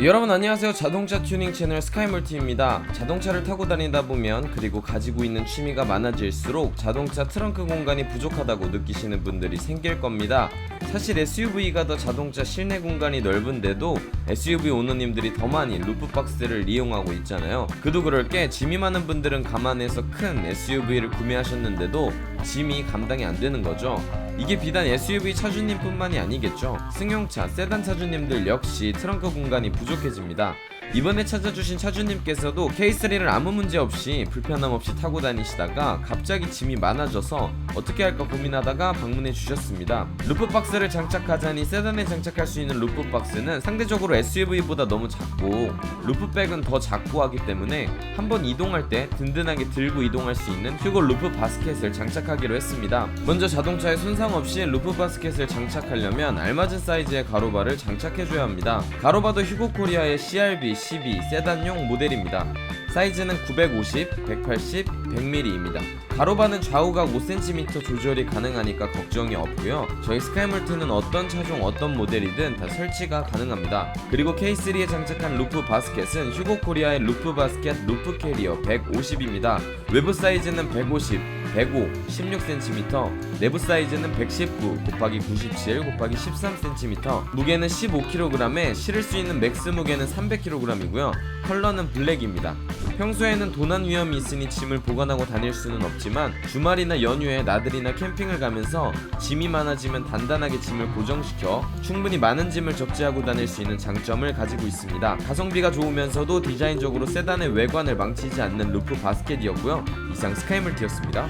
어, 여러분 안녕하세요. 자동차 튜닝 채널 스카이멀티입니다. 자동차를 타고 다니다 보면 그리고 가지고 있는 취미가 많아질수록 자동차 트렁크 공간이 부족하다고 느끼시는 분들이 생길 겁니다. 사실 SUV가 더 자동차 실내 공간이 넓은데도 SUV 오너님들이 더 많이 루프박스를 이용하고 있잖아요. 그도 그럴 게 짐이 많은 분들은 감안해서 큰 SUV를 구매하셨는데도 짐이 감당이 안 되는 거죠. 이게 비단 SUV 차주님뿐만이 아니겠죠. 승용차, 세단 차주님들 역시 트렁크 공간이 부족 해집니다. 이번에 찾아주신 차주님께서도 K3를 아무 문제 없이 불편함 없이 타고 다니시다가 갑자기 짐이 많아져서 어떻게 할까 고민하다가 방문해 주셨습니다. 루프박스를 장착하자니 세단에 장착할 수 있는 루프박스는 상대적으로 SUV보다 너무 작고 루프백은 더 작고 하기 때문에 한번 이동할 때 든든하게 들고 이동할 수 있는 휴고 루프 바스켓을 장착하기로 했습니다. 먼저 자동차에 손상 없이 루프 바스켓을 장착하려면 알맞은 사이즈의 가로바를 장착해줘야 합니다. 가로바도 휴고 코리아의 CRB 12 세단용 모델입니다. 사이즈는 950, 180, 100mm입니다. 가로바는 좌우각 5cm 조절이 가능하니까 걱정이 없고요. 저희 스카이멀티는 어떤 차종 어떤 모델이든 다 설치가 가능합니다. 그리고 K3에 장착한 루프 바스켓은 휴고 코리아의 루프 바스켓 루프 캐리어 150입니다. 외부 사이즈는 150, 105, 16cm, 내부 사이즈는 119 곱하기 97 곱하기 13cm, 무게는 15kg에 실을 수 있는 맥스 무게는 300kg이고요. 컬러는 블랙입니다. 평소에는 도난 위험이 있으니 짐을 보관하고 다닐 수는 없지만 주말이나 연휴에 나들이나 캠핑을 가면서 짐이 많아지면 단단하게 짐을 고정시켜 충분히 많은 짐을 적재하고 다닐 수 있는 장점을 가지고 있습니다. 가성비가 좋으면서도 디자인적으로 세단의 외관을 망치지 않는 루프 바스켓이었고요. 이상 스카이물티였습니다.